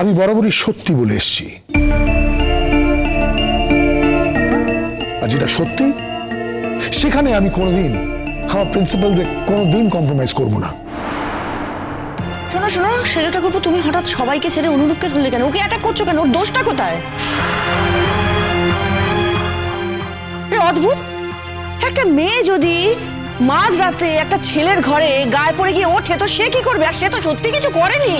আমি বরাবরই সত্যি বলে এসছি। আর যেটা সত্যি, সেখানে আমি কোনোদিন আমার প্রিন্সিপালদের কোনোদিন কম্প্রোমাইজ করব না। শোনো শোনো সেটা ঠাকুরপো, তুমি হঠাৎ সবাইকে ছেড়ে অনুরূপকে ধরলে কেন? ওকে অ্যাটাক করছ কেন? ওর দোষটা কোথায়? অদ্ভুত! একটা মেয়ে যদি মাঝ রাতে একটা ছেলের ঘরে গায়ে পড়ে গিয়ে ওঠে, তো সে কি করবে? আর সে তো সত্যি কিছু করেনি!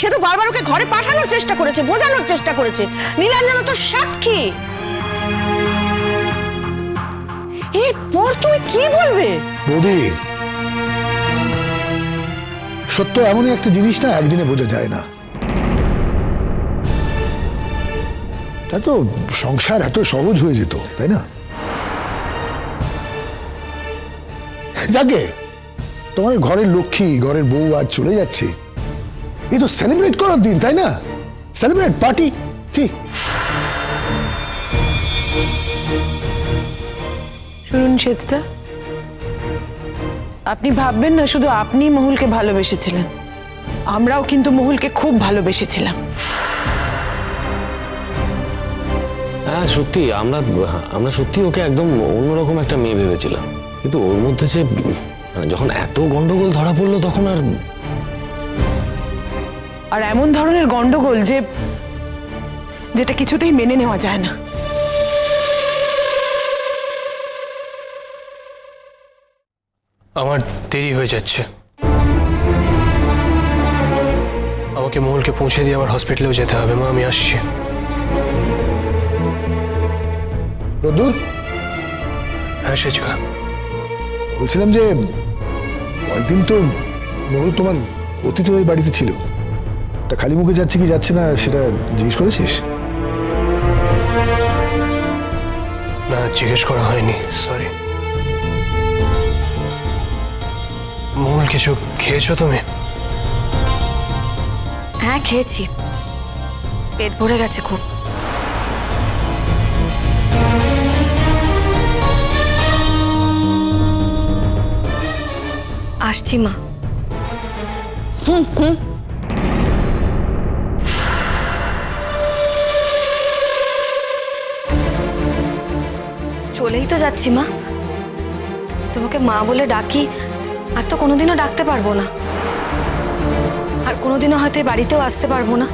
সে তো বারবার ওকে ঘরে পাঠানোর চেষ্টা করেছে, বোঝানোর চেষ্টা করেছে। নীলাঞ্জন তো সাক্ষী। এরপর তুমি কি বলবে? বৌদি, সত্য একটা জিনিস না একদিনে বোঝা যায় না। এত সংসার এত সহজ হয়ে যেত, তাই না? যাকে তোমার ঘরের লক্ষ্মী, ঘরের বউ আজ চলে যাচ্ছে। এ তো সেলিব্রেট করার দিন তাই না? সেলিব্রেট পার্টি কি? শুনুন সেজদা আপনি ভাববেন না শুধু আপনি মহুলকে ভালোবেসেছিলেন। আমরাও কিন্তু মহুলকে খুব ভালোবেসেছিলাম। হ্যাঁ সত্যি আমরা আমরা সত্যি ওকে একদম অন্যরকম একটা মেয়ে ভেবেছিলাম। কিন্তু ওর মধ্যে যে মানে যখন এত গন্ডগোল ধরা পড়ল তখন আর আর এমন ধরনের গন্ডগোল যে যেটা কিছুতেই মেনে নেওয়া যায় না। আমার দেরি হয়ে যাচ্ছে। আমাকে মহলকে পৌঁছে দিয়ে আবার হসপিটালেও যেতে হবে। মা আমি আসছি। রোদ্দুর হ্যাঁ সেচুকা বলছিলাম যে কয়েকদিন তো মহুল তোমার অতীত বাড়িতে ছিল। তা খালি মুখে যাচ্ছে কি যাচ্ছে না সেটা জিজ্ঞেস করেছিস? না জিজ্ঞেস করা হয়নি সরি মূল কিছু খেয়েছো তুমি? হ্যাঁ খেয়েছি। পেট ভরে গেছে খুব। আসছি মা। চলেই তো যাচ্ছি মা। তোমাকে মা বলে ডাকি আর তো কোনোদিনও ডাকতে পারব না। আর কোনোদিনও হয়তো এই বাড়িতেও আসতে পারব না।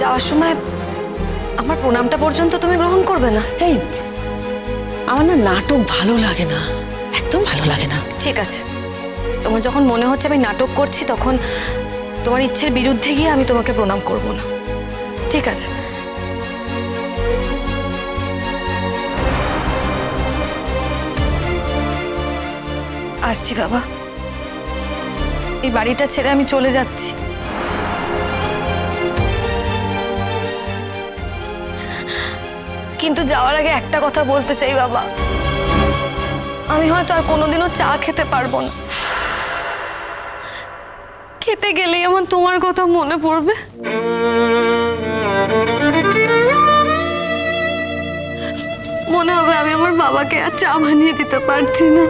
যাওয়ার সময় আমার প্রণামটা পর্যন্ত তুমি গ্রহণ করবে না। এই আমার না নাটক ভালো লাগে না। একদম ভালো লাগে না। ঠিক আছে। তোমার যখন মনে হচ্ছে আমি নাটক করছি তখন তোমার ইচ্ছের বিরুদ্ধে গিয়ে আমি তোমাকে প্রণাম করব না। ঠিক আছে। আসছি বাবা। এই বাড়িটা ছেড়ে আমি চলে যাচ্ছি। কিন্তু যাওয়ার আগে একটা কথা বলতে চাই বাবা। আমি হয়তো আর কোনোদিনও চা খেতে পারব না। খেতে গেলেই আমার তোমার কথা মনে পড়বে। মনে হবে আমি আমার বাবাকে আর চা বানিয়ে দিতে পারছি না।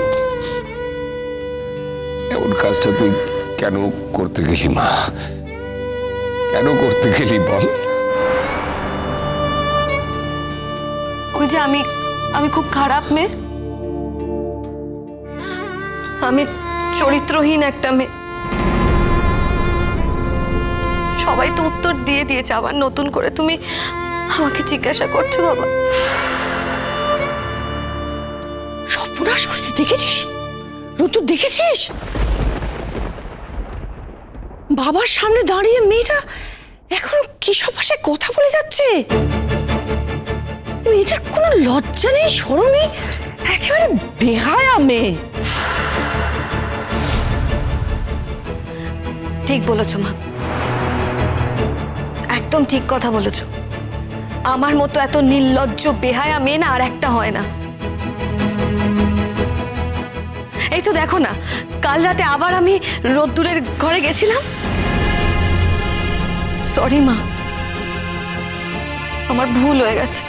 কাজটা তুই কেন করতে গেলি মা? কেন করতে গেলি বল? ওই যে আমি আমি খুব খারাপ মেয়ে। আমি চরিত্রহীন একটা মেয়ে। সবাই তো উত্তর দিয়ে দিয়েছে আবার নতুন করে। তুমি আমাকে জিজ্ঞাসা করছ বাবা। সর্বনাশ করেছে দেখেছিস? রতুর দেখেছিস? বাবার সামনে দাঁড়িয়ে মেয়েটা এখনও কি সব কথা বলে যাচ্ছে? মেয়েটার কোনো লজ্জা নেই, সরম নেই, একেবারে বেহায়া মেয়ে। ঠিক বলেছ মা। একদম ঠিক কথা বলেছ। আমার মতো এত নির্লজ্জ, বেহায়া মেয়ে না আর একটা হয় না। এই তো দেখো না, কাল রাতে আবার আমি রোদ্দুরের ঘরে গেছিলাম। সরি মা, আমার ভুল হয়ে গেছে।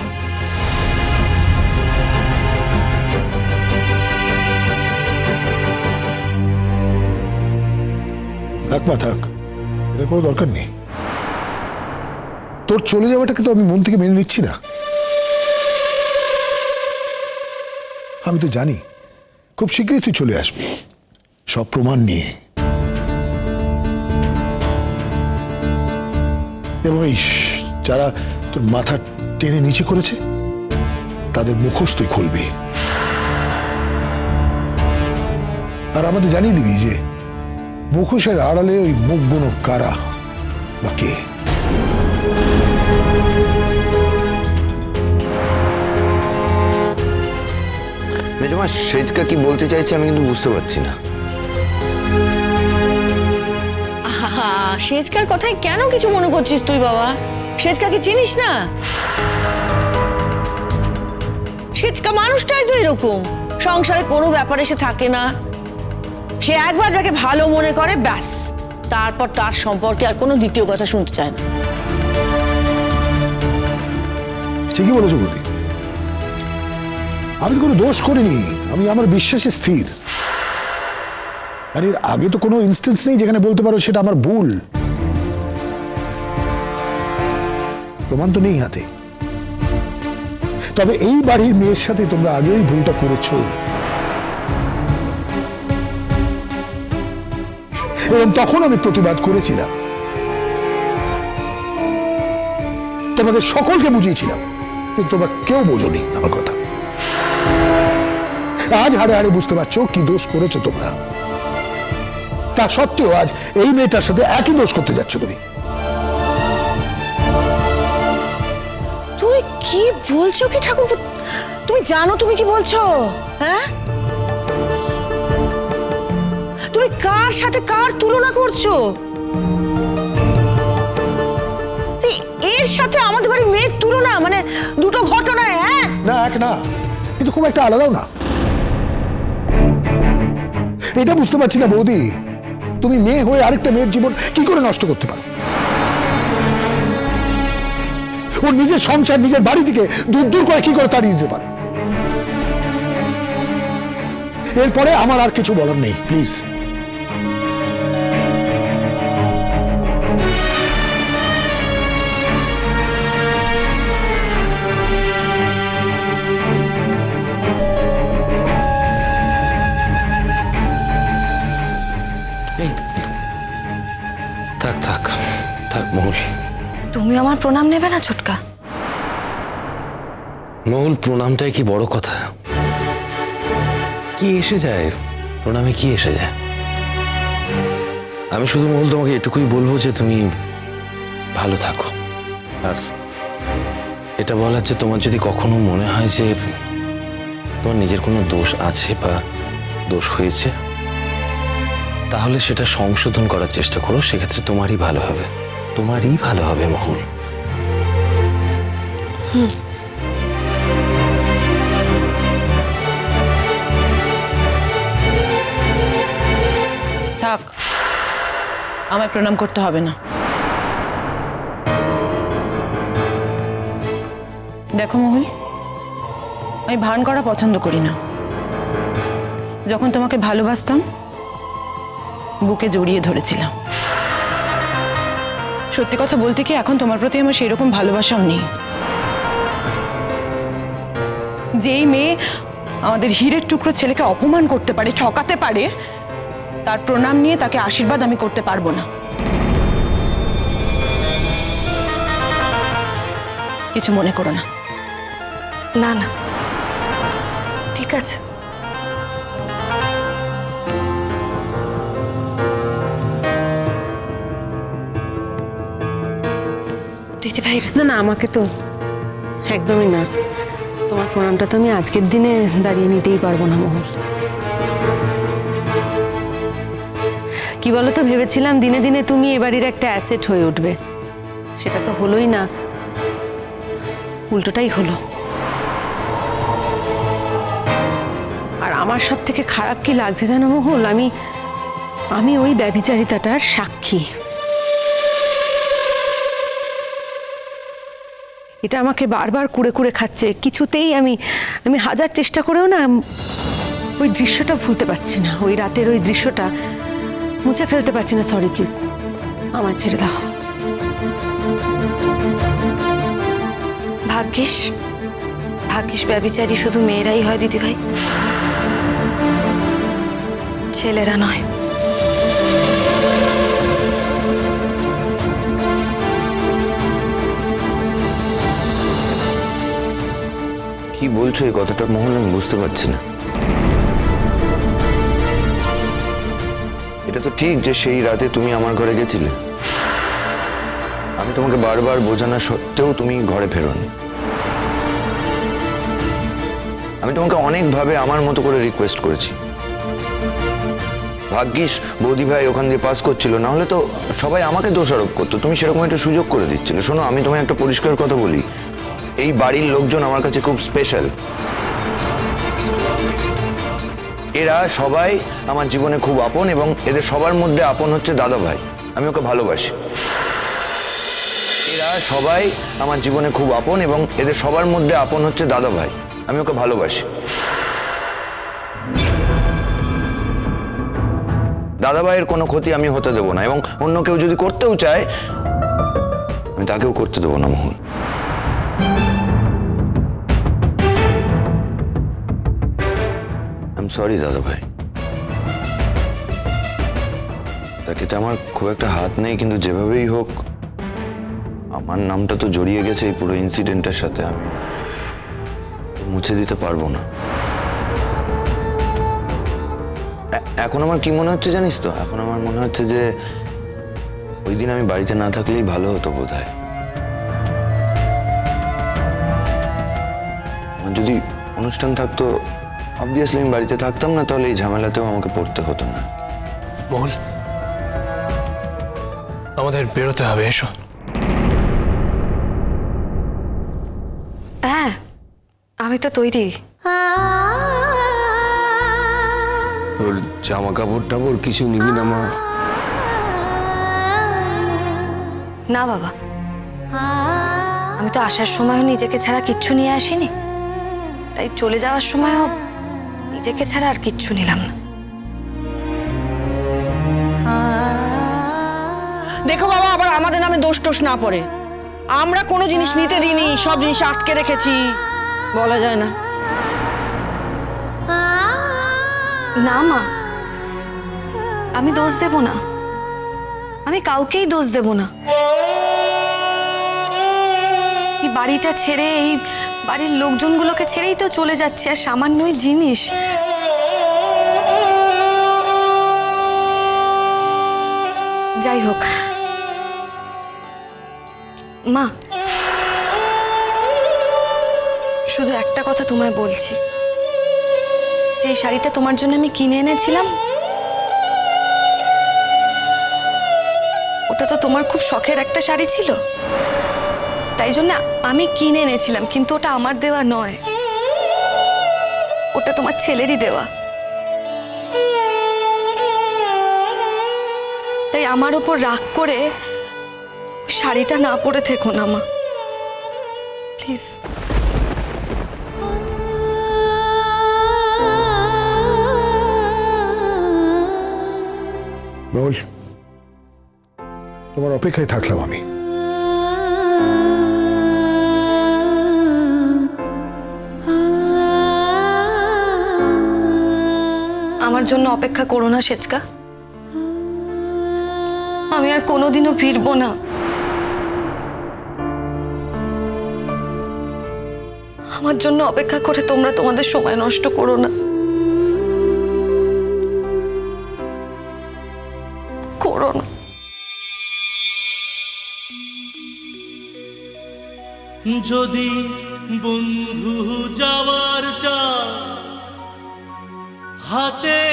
থাক মা, থাক। এটা কোনো দরকার নেই। তোর চলে যাওয়াটাকে তো আমি মন থেকে মেনে নিচ্ছি না। আমি তো জানি খুব শীঘ্রই তুই চলে আসবি। সব প্রমাণ নিয়ে। এবং এই যারা তোর মাথা টেনে নিচে করেছে, তাদের মুখোশ তুই খুলবি। আর আমাদের জানিয়ে দিবি যে মুখোশের আড়ালে ওই মুখ কারা বা কে? মেজমা সেজকা কি বলতে চাইছে আমি কিন্তু বুঝতে পারছি না। আহা সেজকার কথায় কেন কিছু মনে করছিস তুই বাবা? সেজকাকে চিনিস না? সেজকা মানুষটাই তো এরকম। সংসারে কোনো ব্যাপারে সে থাকে না। সে একবার যাকে ভালো মনে করে ব্যাস। তারপর তার সম্পর্কে আর কোনো দ্বিতীয় কথা শুনতে চায় না। ঠিকই বলেছ বৌদি। আমি তো কোনো দোষ করিনি। আমি আমার বিশ্বাসে স্থির। আর এর আগে তো কোনো ইনস্টেন্স নেই যেখানে বলতে পারো সেটা আমার ভুল। প্রমাণ তো নেই হাতে। তবে এই বাড়ির মেয়ের সাথে তোমরা আগেই ভুলটা করেছ। এবং তখন আমি প্রতিবাদ করেছিলাম। তোমাদের সকলকে বুঝিয়েছিলাম। কিন্তু তোমরা কেউ বোঝনি আমার কথা। আজ হাড়ে হাড়ে বুঝতে পারছ কি দোষ করেছ তোমরা। তা সত্ত্বেও আজ এই মেয়েটার সাথে একই দোষ করতে যাচ্ছ তুমি। তুমি কি বলছো কি ঠাকুর তুমি জানো তুমি কি বলছো? হ্যাঁ? তুমি কার সাথে কার তুলনা করছ? এর সাথে আমাদের বাড়ির মেয়ের তুলনা মানে দুটো ঘটনা হ্যাঁ? না এক না। কিন্তু খুব একটা আলাদাও না। এটা বুঝতে পারছি না বৌদি। তুমি মেয়ে হয়ে আরেকটা মেয়ের জীবন কি করে নষ্ট করতে পারো? ও নিজের সংসার, নিজের বাড়ি থেকে দূর দূর করে কি করে তাড়িয়ে দিতে পারে? এরপরে আমার আর কিছু বলার নেই প্লিজ প্রণাম নেবে না ছোটকা? মহুল, প্রণামটাই কি বড় কথা? কি এসে যায়? প্রণামে কি এসে যায়? আমি শুধু মহুল তোমাকে এটুকুই বলব যে তুমি ভালো থাকো। আর এটা বলার যে তোমার যদি কখনো মনে হয় যে তোমার নিজের কোনো দোষ আছে বা দোষ হয়েছে, তাহলে সেটা সংশোধন করার চেষ্টা করো। সেক্ষেত্রে তোমারই ভালো হবে। তোমারই ভালো হবে মহুল। থাক, আমায় প্রণাম করতে হবে না। দেখো মহুল, আমি ভান করা পছন্দ করি না। যখন তোমাকে ভালোবাসতাম, বুকে জড়িয়ে ধরেছিলাম। সত্যি কথা বলতে কি, এখন তোমার প্রতি আমার সেরকম ভালোবাসাও নেই। যেই মেয়ে আমাদের হীরের টুকরো ছেলেকে অপমান করতে পারে ঠকাতে পারে তার প্রণাম নিয়ে তাকে আশীর্বাদ আমি করতে পারব না। কিছু মনে করো না। না না। ঠিক আছে। ভাই না না আমাকে তো একদমই না। তোমার প্রণামটা তো আমি আজকের দিনে দাঁড়িয়ে নিতেই পারব না, মোহর। কি বলো তো ভেবেছিলাম দিনে দিনে তুমি এ বাড়ির একটা অ্যাসেট হয়ে উঠবে। সেটা তো হলোই না। উল্টোটাই হলো। আর আমার সব থেকে খারাপ কি লাগছে জানো মহুল আমি আমি ওই ব্যভিচারিতাটার সাক্ষী। এটা আমাকে বারবার কুড়ে কুড়ে খাচ্ছে। কিছুতেই আমি আমি হাজার চেষ্টা করেও না ওই দৃশ্যটা ভুলতে পারছি না। ওই রাতের ওই দৃশ্যটা মুছে ফেলতে পারছি না সরি প্লিজ আমার ছেড়ে দাও। ভাগ্যিস ভাগ্যিস ব্যবিচারী শুধু মেয়েরাই হয় দিদিভাই। ছেলেরা নয়। বলছো, এই কথাটা মোহন আমি বুঝতে পারছি না। এটা তো ঠিক যে সেই রাতে তুমি আমার ঘরে গেছিলে। আমি তোমাকে বারবার বোঝানো সত্ত্বেও তুমি ঘরে ফেরোনি। আমি তোমাকে অনেকভাবে আমার মতো করে রিকোয়েস্ট করেছি। ভাগ্যিস বৌদি ভাই ওখান দিয়ে পাস করছিল না হলে তো সবাই আমাকে দোষারোপ করতো। তুমি সেরকম একটা সুযোগ করে দিচ্ছিলে। শোনো, আমি তোমায় একটা পরিষ্কার কথা বলি। এই বাড়ির লোকজন আমার কাছে খুব স্পেশাল এরা সবাই আমার জীবনে খুব আপন এবং এদের সবার মধ্যে আপন হচ্ছে দাদা ভাই। আমি ওকে ভালোবাসি। এরা সবাই আমার জীবনে খুব আপন এবং এদের সবার মধ্যে আপন হচ্ছে দাদা ভাই। আমি ওকে ভালোবাসি। দাদা ভাইয়ের কোনো ক্ষতি আমি হতে দেবো না এবং অন্য কেউ যদি করতেও চায়, আমি তাকেও করতে দেবো না, মোহন। সরি দাদা ভাই তাকে তো আমার খুব একটা হাত নেই, কিন্তু যেভাবেই হোক, আমার নামটা তো জড়িয়ে গেছে এই পুরো ইনসিডেন্টের সাথে, আমি মুছে দিতে পারব না। এখন আমার কি মনে হচ্ছে জানিস তো? এখন আমার মনে হচ্ছে যে ওই দিন আমি বাড়িতে না থাকলেই ভালো হতো বোধ হয় আমার যদি অনুষ্ঠান থাকতো অবভিয়াসলি আমি বাড়িতে থাকতাম না তাহলে এই ঝামেলাতেও আমাকে পড়তে হতো না। মহুল আমাদের বেরোতে হবে এসো। হ্যাঁ আমি তো তৈরি। তোর জামা কাপড় টাপড় কিছু নিবি না মা? না বাবা। আমি তো আসার সময়ও নিজেকে ছাড়া কিচ্ছু নিয়ে আসিনি। তাই চলে যাওয়ার সময়ও নিজেকে ছাড়া আর কিচ্ছু নিলাম না। দেখো বাবা আবার আমাদের নামে দোষ টোষ না পড়ে। আমরা কোনো জিনিস নিতে দিইনি সব জিনিস আটকে রেখেছি। বলা যায় না। না মা আমি দোষ দেব না। আমি কাউকেই দোষ দেব না। এই বাড়িটা ছেড়ে এই বাড়ির লোকজনগুলোকে ছেড়েই তো চলে যাচ্ছে, আর সামান্যই জিনিস। যাই হোক। মা, শুধু একটা কথা তোমায় বলছি। যে শাড়িটা তোমার জন্য আমি কিনে এনেছিলাম, ওটা তো তোমার খুব শখের একটা শাড়ি ছিল। তাই জন্য আমি কিনে এনেছিলাম, কিন্তু ওটা আমার দেওয়া নয়। ওটা তোমার ছেলেরই দেওয়া। তাই আমার ওপর রাগ করে শাড়িটা না পরে থেকো না, মা। প্লিজ বল তোমার অপেক্ষায় থাকলাম আমি। আমার জন্য অপেক্ষা করো না, সেচকা। আমি আর কোনোদিনও ফিরবো না। আমার জন্য অপেক্ষা করে তোমরা তোমাদের সময় নষ্ট করো না। করো না। যদি বন্ধু যাওয়ার চা হাতের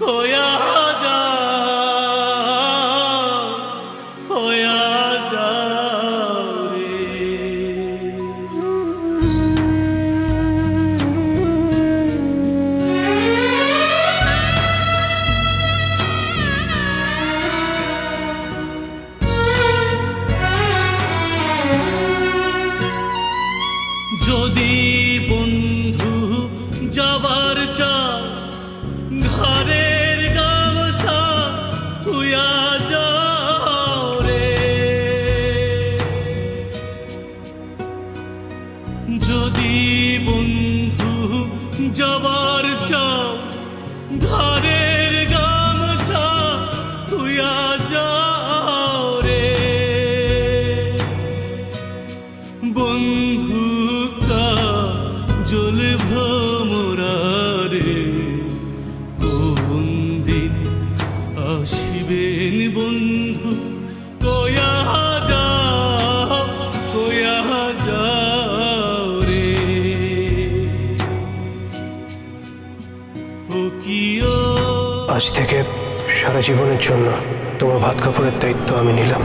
고향 বন্ধু যাবার চাও ঘরের সারা জীবনের জন্য তোমার ভাত কাপড়ের দায়িত্ব আমি নিলাম।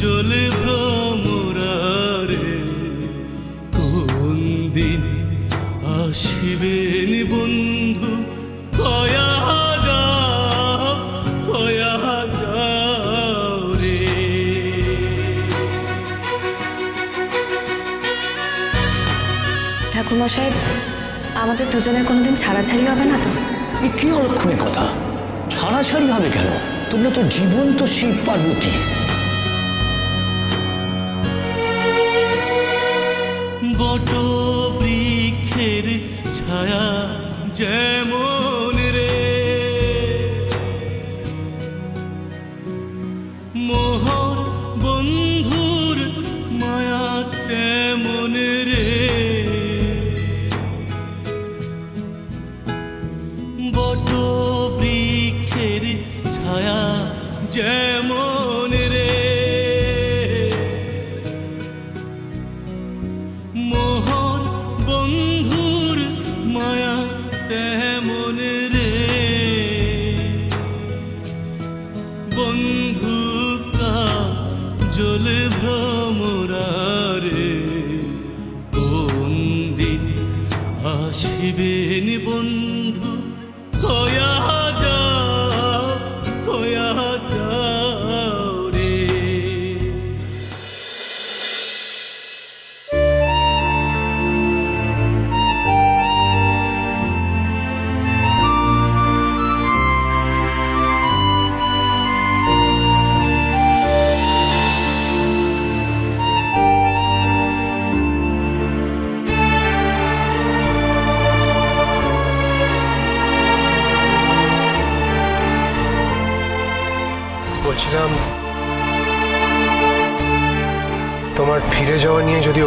জল ভ্রমরারে কোন দিন আসিবেন বন্ধু? কয়া যাও কয়া যাও রে। ঠাকুরমশাই আমাদের দুজনের কোনোদিন ছাড়াছাড়ি হবে না তো? এ কি অলক্ষণে কথা? ছাড়াছাড়ি হবে কেন? তোমরা তো জীবন্ত শিব পার্বতী। বট বৃক্ষের ছায়া যেমন রে মোহর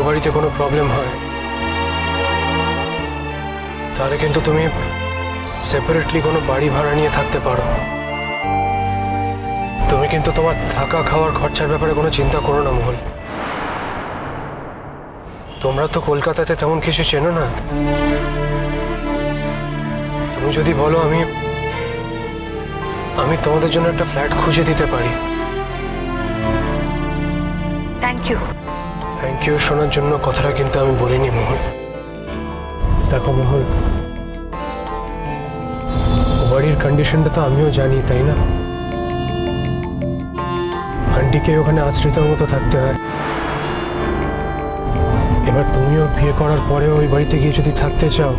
বাড়িতে কোনো প্রবলেম হয়, তাহলে কিন্তু তুমি সেপারেটলি কোনো বাড়ি ভাড়া নিয়ে থাকতে পারো। তুমি কিন্তু তোমার থাকা খাওয়ার খরচার ব্যাপারে কোনো চিন্তা করো না মহল তোমরা তো কলকাতাতে তেমন কিছু চেনো না। তুমি যদি বলো আমি আমি তোমাদের জন্য একটা ফ্ল্যাট খুঁজে দিতে পারি। থ্যাংক ইউ থ্যাংক ইউ শোনার জন্য কথাটা কিন্তু আমি বলিনি, মোহন। দেখো, মোহন, বাড়ির কন্ডিশনটা তো আমিও জানি, তাই না? আন্টিকে ওখানে আশ্রিতর মতো থাকতে হয়। এবার তুমিও বিয়ে করার পরে ওই বাড়িতে গিয়ে যদি থাকতে চাও,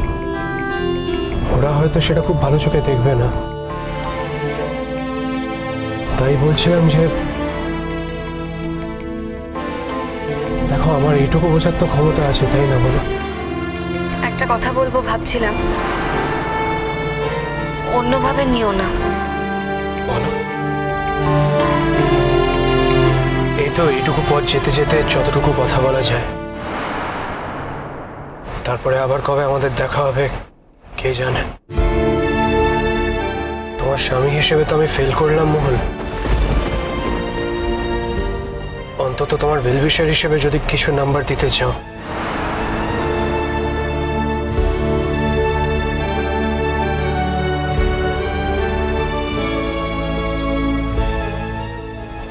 ওরা হয়তো সেটা খুব ভালো চোখে দেখবে না। তাই বলছিলাম যে আমার এইটুকু বোঝার তো ক্ষমতা আছে তাই না বলো? একটা কথা বলব ভাবছিলাম। অন্যভাবে নিও না। বলো। এই তো এইটুকু পথ যেতে যেতে যতটুকু কথা বলা যায়। তারপরে আবার কবে আমাদের দেখা হবে কে জানে? তোমার স্বামী হিসেবে তো আমি ফেল করলাম মোহন। অন্তত তোমার ওয়েলভিশার হিসেবে যদি কিছু নাম্বার দিতে চাও।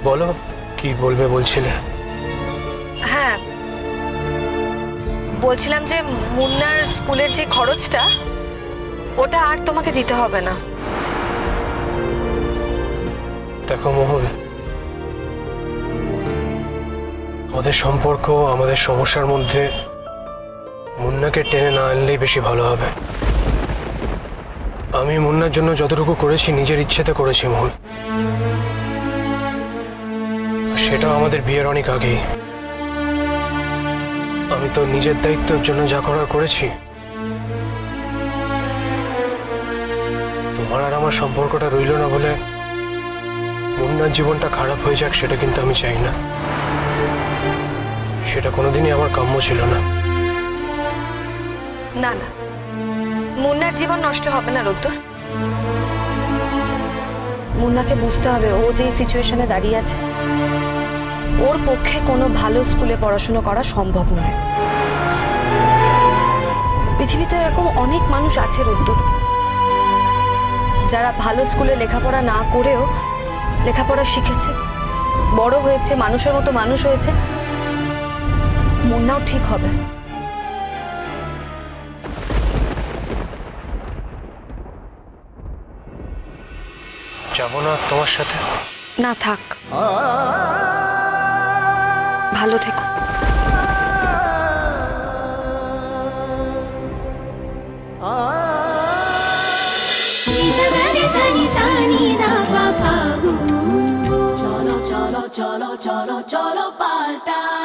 বলো কি বলবে বলছিলে? হ্যাঁ। বলছিলাম যে মুন্নার স্কুলের যে খরচটা ওটা আর তোমাকে দিতে হবে না। দেখো মোহন আমাদের সম্পর্ক আমাদের সমস্যার মধ্যে মুন্নাকে টেনে না আনলেই বেশি ভালো হবে। আমি মুন্নার জন্য যতটুকু করেছি, নিজের ইচ্ছেতে করেছি মোহন। সেটাও আমাদের বিয়ের অনেক আগেই। আমি তো নিজের দায়িত্বের জন্য যা করার করেছি, তোমার আর আমার সম্পর্কটা রইল না বলে মুন্নার জীবনটা খারাপ হয়ে যাক, সেটা কিন্তু আমি চাই না। সেটা কোনোদিনই আমার কাম্য ছিল না। না না। মুন্নার জীবন নষ্ট হবে না, রোদ্দুর। মুন্নাকে বুঝতে হবে ও যেই সিচুয়েশনে দাঁড়িয়ে আছে, ওর পক্ষে কোনো ভালো স্কুলে পড়াশুনো করা সম্ভব নয়। পৃথিবীতে এরকম অনেক মানুষ আছে, রোদ্দুর। যারা ভালো স্কুলে লেখাপড়া না করেও লেখাপড়া শিখেছে, বড় হয়েছে, মানুষের মতো মানুষ হয়েছে মুন্নাও ঠিক হবে। যাব না তোমার সাথে? না থাক। ভালো থেকো। চলো চলো চলো চলো চলো পাল্টাই